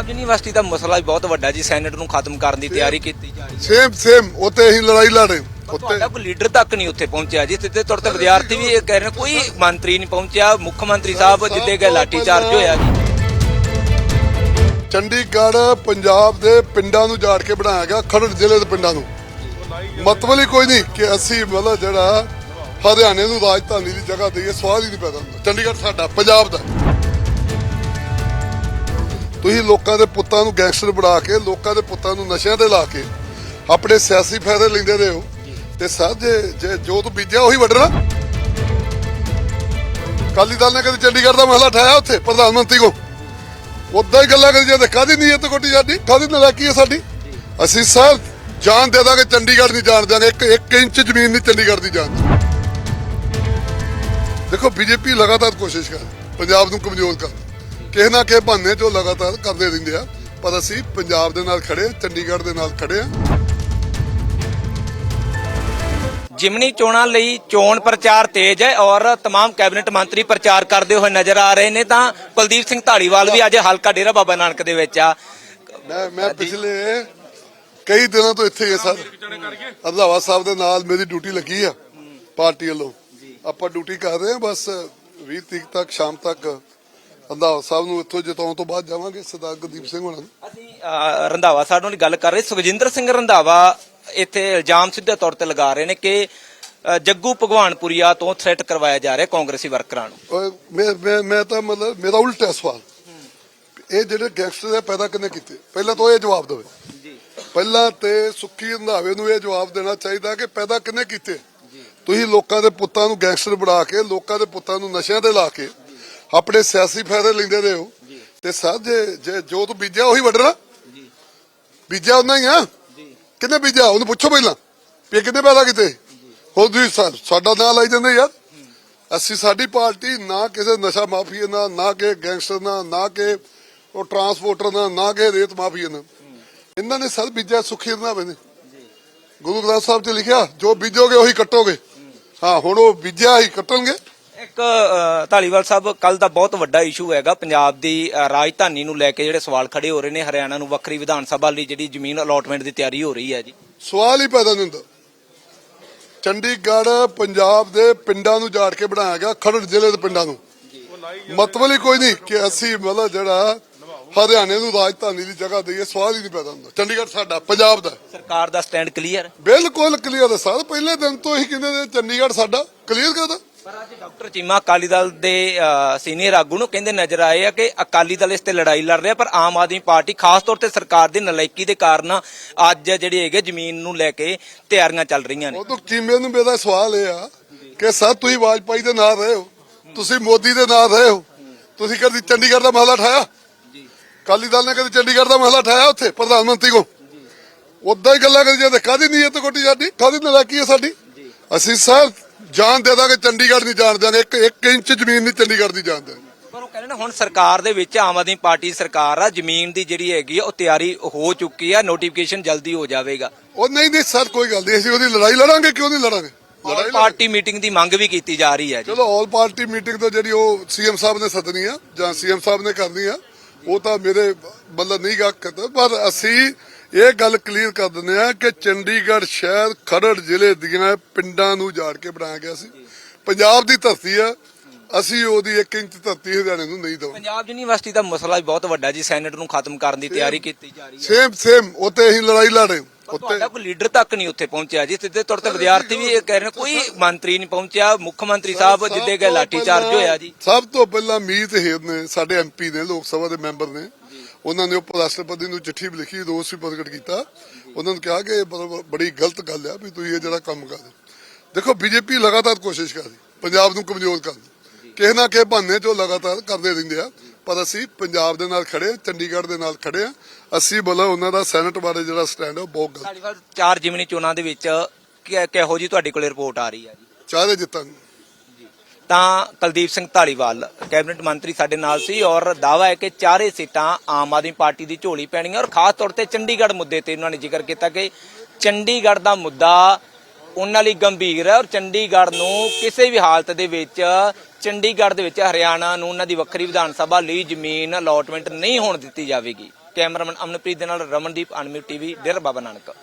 Punjab university ਦਾ ਮਸਲਾ ਵੀ ਬਹੁਤ ਵੱਡਾ ਜੀ ਸੈਨੇਟ ਨੂੰ ਖਤਮ ਕਰਨ ਦੀ ਤਿਆਰੀ ਕੀਤੀ ਜਾ ਰਹੀ ਹੈ। ਸੇਮ ਸੇਮ ਉੱਤੇ ਅਸੀਂ ਲੜਾਈ ਲੜ ਉੱਤੇ ਤੁਹਾਡਾ ਕੋਈ ਲੀਡਰ ਤੱਕ ਨਹੀਂ ਉੱਥੇ ਪਹੁੰਚਿਆ ਜੀ ਤੇ ਵਿਦਿਆਰਥੀ ਵੀ ਇਹ ਕਹਿ ਰਹੇ ਕੋਈ ਮੰਤਰੀ ਨਹੀਂ ਪਹੁੰਚਿਆ ਮੁੱਖ ਮੰਤਰੀ ਸਾਹਿਬ ਜਿੱਦੇ ਗਏ ਲਾਠੀ ਚਾਰਜ ਹੋਇਆ ਜੀ। ਚੰਡੀਗੜ੍ਹ ਪੰਜਾਬ ਦੇ ਪਿੰਡਾਂ ਨੂੰ ਜਾੜ ਕੇ ਬਣਾਇਆ ਗਿਆ ਖਰੜ ਜ਼ਿਲ੍ਹੇ ਦੇ ਪਿੰਡਾਂ ਨੂੰ। ਮਤਲਬ ਹੀ ਕੋਈ ਨਹੀਂ ਕਿ ਅਸੀਂ ਮਤਲਬ ਜਿਹੜਾ ਹਰਿਆਣੇ ਨੂੰ ਰਾਜਧਾਨੀ ਦੀ ਜਗ੍ਹਾ ਦਈਏ ਸਵਾਲ ਹੀ ਨਹੀਂ ਪੈਦਾ ਹੁੰਦਾ। ਚੰਡੀਗੜ੍ਹ ਸਾਡਾ ਪੰਜਾਬ ਦਾ। ਤੁਸੀਂ ਲੋਕਾਂ ਦੇ ਪੁੱਤਾਂ ਨੂੰ ਗੈਂਗਸਟਰ ਬਣਾ ਕੇ, ਲੋਕਾਂ ਦੇ ਪੁੱਤਾਂ ਨੂੰ ਨਸ਼ਿਆਂ ਤੇ ਲਾ ਕੇ ਆਪਣੇ ਸਿਆਸੀ ਫਾਇਦੇ ਲੈਂਦੇ ਰਹੇ ਹੋ। ਤੇ ਸਰ, ਜੇ, ਜੋ ਤੂੰ ਬੀਜਿਆ, ਉਹੀ ਵੱਢਣਾ। ਕਾਲੀ ਦਲ ਨੇ ਕਦੇ ਚੰਡੀਗੜ੍ਹ ਦਾ ਮਸਲਾ ਠਾਇਆ ਉੱਥੇ, ਪ੍ਰਧਾਨ ਮੰਤਰੀ ਕੋ ਉਦਾਂ ਹੀ ਗੱਲਾਂ ਕਰੀ ਜਾਂਦੇ ਕਾਦੀ ਨੀਅਤ ਕੋਟੀ ਸਾਡੀ? ਕਾਦੀ ਨਲਾਕੀ ਹੈ ਸਾਡੀ? ਅਸੀਂ ਸਰ, ਜਾਨ ਦੇ ਦਾਂਗੇ, ਚੰਡੀਗੜ੍ਹ ਨਹੀਂ ਜਾਣ ਦਿਆਂਗੇ, ਇੱਕ ਇੱਕ ਇੰਚ ਜ਼ਮੀਨ ਨਹੀਂ ਚੰਡੀਗੜ੍ਹ ਦੀ ਜਾਣ ਦੇਖੋ, ਬੀਜੇਪੀ ਲਗਾਤਾਰ ਕੋਸ਼ਿਸ਼ ਕਰ ਪੰਜਾਬ ਨੂੰ ਕਮਜ਼ੋਰ ਕਰਨ ਕਿਸੇ ਨਾ ਕਿਸੇ ਬਹਾਨੇ ਜੋ ਲਗਾਤਾਰ ਕਰਦੇ ਰਹਿੰਦੇ ਆ ਪਰ ਅਸੀਂ ਪੰਜਾਬ ਦੇ ਨਾਲ ਖੜੇ ਹਾਂ, ਚੰਡੀਗੜ੍ਹ ਦੇ ਨਾਲ ਖੜੇ ਹਾਂ ਜਿਮਨੀ ਚੋਣਾਂ ਲਈ ਚੋਣ ਪ੍ਰਚਾਰ ਤੇਜ਼ ਹੈ ਔਰ तमाम ਕੈਬਨਿਟ ਮੰਤਰੀ ਪ੍ਰਚਾਰ ਕਰਦੇ ਹੋਏ ਨਜ਼ਰ ਆ ਰਹੇ ਨੇ ਤਾਂ ਕੁਲਦੀਪ ਸਿੰਘ ਢਾਲੀਵਾਲ ਵੀ ਅੱਜ ਹਲਕਾ ਡੇਰਾ ਬਾਬਾ ਨਾਨਕ ਦੇ ਵਿੱਚ ਆ ਮੈਂ ਮੈਂ ਪਿਛਲੇ ਕਈ ਦਿਨਾਂ ਤੋਂ ਇੱਥੇ ਹੀ ਹਾਂ ਸਰ ਰੰਧਾਵਾ ਸਾਹਿਬ ਦੇ ਨਾਲ ਮੇਰੀ ਡਿਊਟੀ ਲੱਗੀ ਆ ਪਾਰਟੀ ਵੱਲੋਂ ਆਪਾਂ ਡਿਊਟੀ ਕਰ ਰਹੇ ਹਾਂ ਬਸ 20 ਤਰੀਕ ਤੱਕ ਸ਼ਾਮ ਤੱਕ ਰੰਧਾਵਾ ਸਾਹਿਬ ਨੂੰ ਇੱਥੋਂ ਜਿਤਾਉਣ ਤੋਂ ਬਾਅਦ ਜਾਵਾਂਗੇ ਸਰਦਾਰ ਗੁਰਦੀਪ ਸਿੰਘ ਹੋਣਾ ਨੂੰ ਅਸੀਂ ਰੰਧਾਵਾ ਸਾਹਿਬ ਨਾਲ ਗੱਲ ਕਰ ਰਹੇ। ਸੁਖਜਿੰਦਰ ਸਿੰਘ ਰੰਧਾਵਾ ਇੱਥੇ ਇਲਜ਼ਾਮ ਸਿੱਧੇ ਤੌਰ ਤੇ ਲਗਾ ਰਹੇ ਨੇ ਕਿ ਜੱਗੂ ਭਗਵਾਨਪੁਰੀਆ ਤੋਂ ਥ੍ਰੈਟ ਕਰਵਾਇਆ ਜਾ ਰਿਹਾ ਕਾਂਗਰਸੀ ਵਰਕਰਾਂ ਨੂੰ। ਮੈਂ ਮੈਂ ਮੈਂ ਤਾਂ ਮਤਲਬ ਮੇਰਾ ਉਲਟਾ ਸਵਾਲ। ਇਹ ਜਿਹੜੇ ਗੈਂਗਸਟਰ ਆ ਪੈਦਾ ਕਿੰਨੇ ਕੀਤੇ? ਪਹਿਲਾਂ ਤਾਂ ਇਹ ਜਵਾਬ ਦੇਵੇ। ਜੀ। ਪਹਿਲਾਂ ਤੇ ਸੁੱਖੀ ਰੰਧਾਵੇ ਨੂੰ ਇਹ ਜਵਾਬ ਦੇਣਾ ਚਾਹੀਦਾ ਕਿ ਪੈਦਾ ਕਿੰਨੇ ਕੀਤੇ? ਤੁਸੀਂ ਲੋਕਾਂ ਦੇ ਪੁੱਤਾਂ ਨੂੰ ਗੈਂਗਸਟਰ ਬਣਾ ਕੇ ਲੋਕਾਂ ਦੇ ਪੁੱਤਾਂ ਨੂੰ ਨਸ਼ਿਆਂ ਤੇ ਲਾ ਕੇ ਆਪਣੇ ਸਿਆਸੀ ਫਾਇਦੇ ਲੈਂਦੇ ਰਹੇ ਹੋ। ਤੇ ਸਰ ਜੇ ਜੇ ਜੋ ਤੂੰ ਬੀਜਿਆ ਉਹੀ ਵੱਢਣਾ? ਬੀਜਿਆ ਉਹਨਾਂ ਹੀ ਆ? ਕਿੰਨੇ ਬੀਜਿਆ? ਉਹਨੂੰ ਪੁੱਛੋ ਪਹਿਲਾਂ। ਵੀ ਕਿੰਨੇ ਪੈਦਾ ਕੀਤੇ? ਹੋਰ ਤੁਸੀਂ ਸਾਡਾ ਨਾਂ ਲਾਈ ਜਾਂਦੇ ਯਾਰ। ਅਸੀਂ ਸਾਡੀ ਪਾਰਟੀ ਨਾ ਕਿਸੇ ਨਸ਼ਾ ਮਾਫੀਆ ਨਾਲ ਨਾ ਕਿ ਗੈਂਗਸਟਰ ਨਾਲ ਨਾ ਕਿ ਉਹ ਟਰਾਂਸਪੋਰਟਰ ਨਾਲ ਨਾ ਕਿ ਰੇਤ ਮਾਫੀਆ ਨਾਲ। ਇਹਨਾਂ ਨੇ ਸਰ ਬੀਜਿਆ ਸੁਖੀ ਰੰਧਾਵੇ ਨੇ। ਗੁਰੂ ਗ੍ਰੰਥ ਸਾਹਿਬ 'ਚ ਲਿਖਿਆ ਜੋ ਬੀਜੋਗੇ ਉਹੀ ਕੱਟੋਗੇ। ਹਾਂ ਹੁਣ ਉਹ ਬੀਜਿਆ ਹੀ ਕੱਟਣਗੇ। ਇੱਕ ਢਾਲੀਵਾਲ ਸਾਹਿਬ ਕੱਲ ਦਾ ਬਹੁਤ ਵੱਡਾ ਇਸ਼ੂ ਹੈਗਾ। ਪੰਜਾਬ ਦੀ ਰਾਜਧਾਨੀ ਨੂੰ ਲੈ ਕੇ ਜਿਹੜੇ ਸਵਾਲ ਖੜੇ ਹੋ ਰਹੇ ਨੇ ਹਰਿਆਣਾ ਨੂੰ ਵੱਖਰੀ ਵਿਧਾਨ ਸਭਾ ਲਈ ਜਿਹੜੀ ਜ਼ਮੀਨ ਅਲਾਟਮੈਂਟ ਦੀ ਤਿਆਰੀ ਹੋ ਰਹੀ ਹੈ ਜੀ। ਸਵਾਲ ਹੀ ਪੈਦਾ ਨਹੀਂ ਹੁੰਦਾ। ਚੰਡੀਗੜ੍ਹ ਪੰਜਾਬ ਦੇ ਪਿੰਡਾਂ ਨੂੰ ਜਾੜ ਕੇ ਬਣਾਇਆ ਗਿਆ ਖਰੜ ਜ਼ਿਲ੍ਹੇ ਦੇ ਪਿੰਡਾਂ ਨੂੰ। ਮਤਲਬ ਹੀ ਕੋਈ ਨਹੀਂ ਕਿ ਅਸੀਂ ਮਤਲਬ ਜਿਹੜਾ ਹਰਿਆਣੇ ਨੂੰ ਰਾਜਧਾਨੀ ਦੀ ਜਗ੍ਹਾ ਦਈਏ ਸਵਾਲ ਹੀ ਨਹੀਂ ਪੈਦਾ ਹੁੰਦਾ। ਚੰਡੀਗੜ੍ਹ ਸਾਡਾ ਪੰਜਾਬ ਦਾ। ਸਰਕਾਰ ਦਾ ਸਟੈਂਡ ਕਲੀਅਰ ਬਿਲਕੁਲ ਕਲੀਅਰ ਹੈ। ਸਰ ਪਹਿਲੇ ਦਿਨ ਤੋਂ ਹੀ ਕਹਿੰਦੇ ਨੇ ਚੰਡੀਗੜ੍ਹ ਸਾਡਾ ਕਲੀਅਰ ਕਰਦਾ ਪਰ ਅੱਜ ਡਾਕਟਰ ਚੀਮਾ ਅਕਾਲੀ ਦਲ ਦੇ ਸੀਨੀਅਰ ਆਗੂ ਨੂੰ ਕਹਿੰਦੇ ਨਜ਼ਰ ਆਏ ਆ ਕਿ ਅਕਾਲੀ ਦਲ ਇਸ ਤੇ ਲੜਾਈ ਲੜ ਰਿਹਾ ਪਰ ਆਮ ਆਦਮੀ ਪਾਰਟੀ ਖਾਸ ਤੌਰ ਤੇ ਸਰਕਾਰ ਦੀ ਨਲਾਇਕੀ ਦੇ ਕਾਰਨ ਅੱਜ ਜਿਹੜੀ ਹੈਗੇ ਜ਼ਮੀਨ ਨੂੰ ਲੈ ਕੇ ਤਿਆਰੀਆਂ ਚੱਲ ਰਹੀਆਂ ਨੇ। ਉਹ ਤੋਂ ਚੀਮੇ ਨੂੰ ਮੇਰਾ ਸਵਾਲ ਇਹ ਆ ਕਿ ਸਰ ਤੁਸੀਂ ਵਾਜਪਾਈ ਦੇ ਨਾਲ ਰਹੇ ਹੋ ਤੁਸੀਂ ਮੋਦੀ ਦੇ ਨਾਲ ਰਹੇ ਹੋ ਤੁਸੀਂ ਕਦੀ ਚੰਡੀਗੜ੍ਹ ਦਾ ਮਸਲਾ ਠਾਇਆ? ਕਾਲੀ ਦਲ ਨੇ ਕਦੀ ਚੰਡੀਗੜ੍ਹ ਦਾ ਮਸਲਾ ਠਾਇਆ ਉੱਥੇ ਪ੍ਰਧਾਨ ਮੰਤਰੀ ਕੋ? ਉਦਾਂ ਹੀ ਗੱਲਾਂ ਕਰੀ ਜਾਂਦੇ ਕਾਦੀ ਨੀਅਤ ਕੋਟੀ ਸਾਡੀ ਕਾਦੀ ਨਲਾਇਕੀ ਹੈ ਸਾਡੀ? ਅਸੀਂ ਸਰ ਜਾਨ ਦੇ ਦਾਂਗੇ ਚੰਡੀਗੜ੍ਹ ਨਹੀਂ ਜਾਣ ਦਿਆਂਗੇ ਇੱਕ ਇੱਕ ਇੰਚ ਜ਼ਮੀਨ ਨਹੀਂ ਚੰਡੀਗੜ੍ਹ ਦੀ ਜਾਣ ਦਿਆਂਗੇ। ਪਰ ਉਹ ਕਹਿੰਦੇ ਨੇ ਹੁਣ ਸਰਕਾਰ ਦੇ ਵਿੱਚ ਆਮ ਆਦਮੀ ਪਾਰਟੀ ਸਰਕਾਰ ਆ ਜ਼ਮੀਨ ਦੀ ਜਿਹੜੀ ਹੈਗੀ ਆ ਉਹ ਤਿਆਰੀ ਹੋ ਚੁੱਕੀ ਆ ਨੋਟੀਫਿਕੇਸ਼ਨ ਜਲਦੀ ਹੋ ਜਾਵੇਗਾ। ਉਹ ਨਹੀਂ ਨਹੀਂ ਸਰ ਕੋਈ ਗੱਲ ਨਹੀਂ ਅਸੀਂ ਉਹਦੀ ਲੜਾਈ ਲੜਾਂਗੇ ਕਿਉਂ ਨਹੀਂ ਲੜਾਂਗੇ? ਲੜਾਈ ਲੜਾਂਗੇ। ਪਾਰਟੀ ਮੀਟਿੰਗ ਦੀ ਮੰਗ ਵੀ ਕੀਤੀ ਜਾ ਰਹੀ ਹੈ ਜੀ। ਚਲੋ ਆਲ ਪਾਰਟੀ ਮੀਟਿੰਗ ਤੋਂ ਜਿਹੜੀ ਉਹ ਸੀਐਮ ਸਾਹਿਬ ਨੇ ਸੱਦਣੀ ਆ ਜਾਂ ਸੀਐਮ ਸਾਹਿਬ ਨੇ ਕਰਨੀ ਆ ਉਹ ਤਾਂ ਮੇਰੇ ਮਤਲਬ ਨਹੀਂ ਗਾ ਪਰ ਅਸੀਂ ਇਹ ਗੱਲ ਕਲੀਅਰ ਕਰ ਦਿੰਦੇ ਆ ਕਿ ਚੰਡੀਗੜ੍ਹ ਸ਼ਹਿਰ ਖਰੜ ਜ਼ਿਲ੍ਹੇ ਦੀਆਂ ਪਿੰਡਾਂ ਨੂੰ ਜਾੜ ਕੇ ਬਣਾਇਆ ਗਿਆ ਸੀ। ਪੰਜਾਬ ਦੀ ਧਰਤੀ ਆ ਅਸੀਂ ਉਹਦੀ 1 ਇੰਚ ਧਰਤੀ ਹਰਿਆਣੇ ਨੂੰ ਨਹੀਂ ਦਵਾਂਗੇ। ਪੰਜਾਬ ਯੂਨੀਵਰਸਿਟੀ ਦਾ ਮਸਲਾ ਵੀ ਬਹੁਤ ਵੱਡਾ ਜੀ ਸੈਨੇਟ ਨੂੰ ਖਤਮ ਕਰਨ ਦੀ ਤਿਆਰੀ ਕੀਤੀ ਜਾ ਰਹੀ ਹੈ। ਸੇਮ ਸੇਮ ਉੱਤੇ ਅਸੀਂ ਲੜਾਈ ਲੜ ਤੁਹਾਡਾ ਕੋਈ ਲੀਡਰ ਤੱਕ ਨਹੀਂ ਉੱਥੇ ਪਹੁੰਚਿਆ ਜੀ ਸਿੱਧੇ ਤੌਰ ਤੇ ਵਿਦਿਆਰਥੀ ਵੀ ਇਹ ਕਹਿ ਰਹੇ ਨੇ ਕੋਈ ਮੰਤਰੀ ਨਹੀਂ ਪਹੁੰਚਿਆ ਮੁੱਖ ਮੰਤਰੀ ਸਾਹਿਬ ਜਿੱਦੇ ਗਏ ਲਾਠੀ ਚਾਰਜ ਹੋਇਆ ਜੀ। ਸਭ ਤੋਂ ਪਹਿਲਾਂ ਮੀਤ ਹੇਰ ਨੇ ਸਾਡੇ ਐਮਪੀ ਨੇ ਲੋਕ ਸਭਾ ਦੇ ਮੈਂਬਰ ਨੇ ਉਹਨਾਂ ਨੇ ਉਪ ਰਾਸ਼ਟਰਪਤੀ ਨੂੰ ਚਿੱਠੀ ਵੀ ਲਿਖੀ ਰੋਸ ਵੀ ਪ੍ਰਗਟ ਕੀਤਾ। ਉਹਨਾਂ ਨੂੰ ਕਿਹਾ ਕਿ ਬੜੀ ਗਲਤ ਗੱਲ ਆ ਵੀ ਤੁਸੀਂ ਇਹ ਜਿਹੜਾ ਕੰਮ ਕਰ ਹੋ। ਦੇਖੋ ਬੀਜੇਪੀ ਲਗਾਤਾਰ ਕੋਸ਼ਿਸ਼ ਕਰ ਰਹੀ ਪੰਜਾਬ ਨੂੰ ਕਮਜ਼ੋਰ ਕਰਨ ਕਿਸੇ ਨਾ ਕਿਸੇ ਬਹਾਨੇ ਚੋਂ ਲਗਾਤਾਰ ਕਰਦੇ ਰਹਿੰਦੇ ਆ। ਪਰ ਅਸੀਂ ਪੰਜਾਬ ਦੇ ਨਾਲ ਖੜੇ ਹਾਂ, ਚੰਡੀਗੜ੍ਹ ਦੇ ਨਾਲ ਖੜੇ ਆ। ਅਸੀਂ ਬੋਲਾ ਉਹਨਾਂ ਦਾ ਸੈਨੇਟ ਬਾਰੇ ਜਿਹੜਾ ਸਟੈਂਡ ਹੈ ਉਹ ਬਹੁਤ ਗਲਤ। ਚਾਰ ਜਿਮਨੀ ਚੋਣਾਂ ਦੇ ਵਿੱਚ ਕਿਹੋ ਜੀ ਤੁਹਾਡੇ ਕੋਲ ਰਿਪੋਰਟ ਆ ਰਹੀ ਹੈ ਜੀ? ਚਾਹਦੇ ਜਿੱਤਾਂਗੇ। ਤਾਂ ਕੁਲਦੀਪ ਸਿੰਘ ਢਾਲੀਵਾਲ ਕੈਬਨਿਟ ਮੰਤਰੀ ਸਾਡੇ ਨਾਲ ਸੀ ਔਰ ਦਾਵਾ ਹੈ ਕਿ ਚਾਰੇ ਸੀਟਾਂ ਆਮ ਆਦਮੀ ਪਾਰਟੀ ਦੀ ਝੋਲੀ ਪੈਣੀਆਂ ਔਰ ਖਾਸ ਤੌਰ ਤੇ ਚੰਡੀਗੜ੍ਹ ਮੁੱਦੇ ਤੇ ਉਹਨਾਂ ਨੇ ਜ਼ਿਕਰ ਕੀਤਾ ਕਿ ਚੰਡੀਗੜ੍ਹ ਦਾ ਮੁੱਦਾ ਉਹਨਾਂ ਲਈ ਗੰਭੀਰ ਹੈ ਔਰ ਚੰਡੀਗੜ੍ਹ ਨੂੰ ਕਿਸੇ ਵੀ ਹਾਲਤ ਦੇ ਵਿੱਚ, ਚੰਡੀਗੜ੍ਹ ਦੇ ਵਿੱਚ ਹਰਿਆਣਾ ਨੂੰ ਉਹਨਾਂ ਦੀ ਵੱਖਰੀ ਵਿਧਾਨ ਸਭਾ ਲਈ ਜ਼ਮੀਨ ਅਲਾਟਮੈਂਟ ਨਹੀਂ ਹੋਣ ਦਿੱਤੀ ਜਾਵੇਗੀ। ਕੈਮਰਾਮੈਨ ਅਮਨਪ੍ਰੀਤ ਦੇ ਨਾਲ ਰਮਨਦੀਪ ਅਨਮਿਊਟ ਟੀਵੀ, ਡੇਰਾ ਬਾਬਾ ਨਾਨਕ।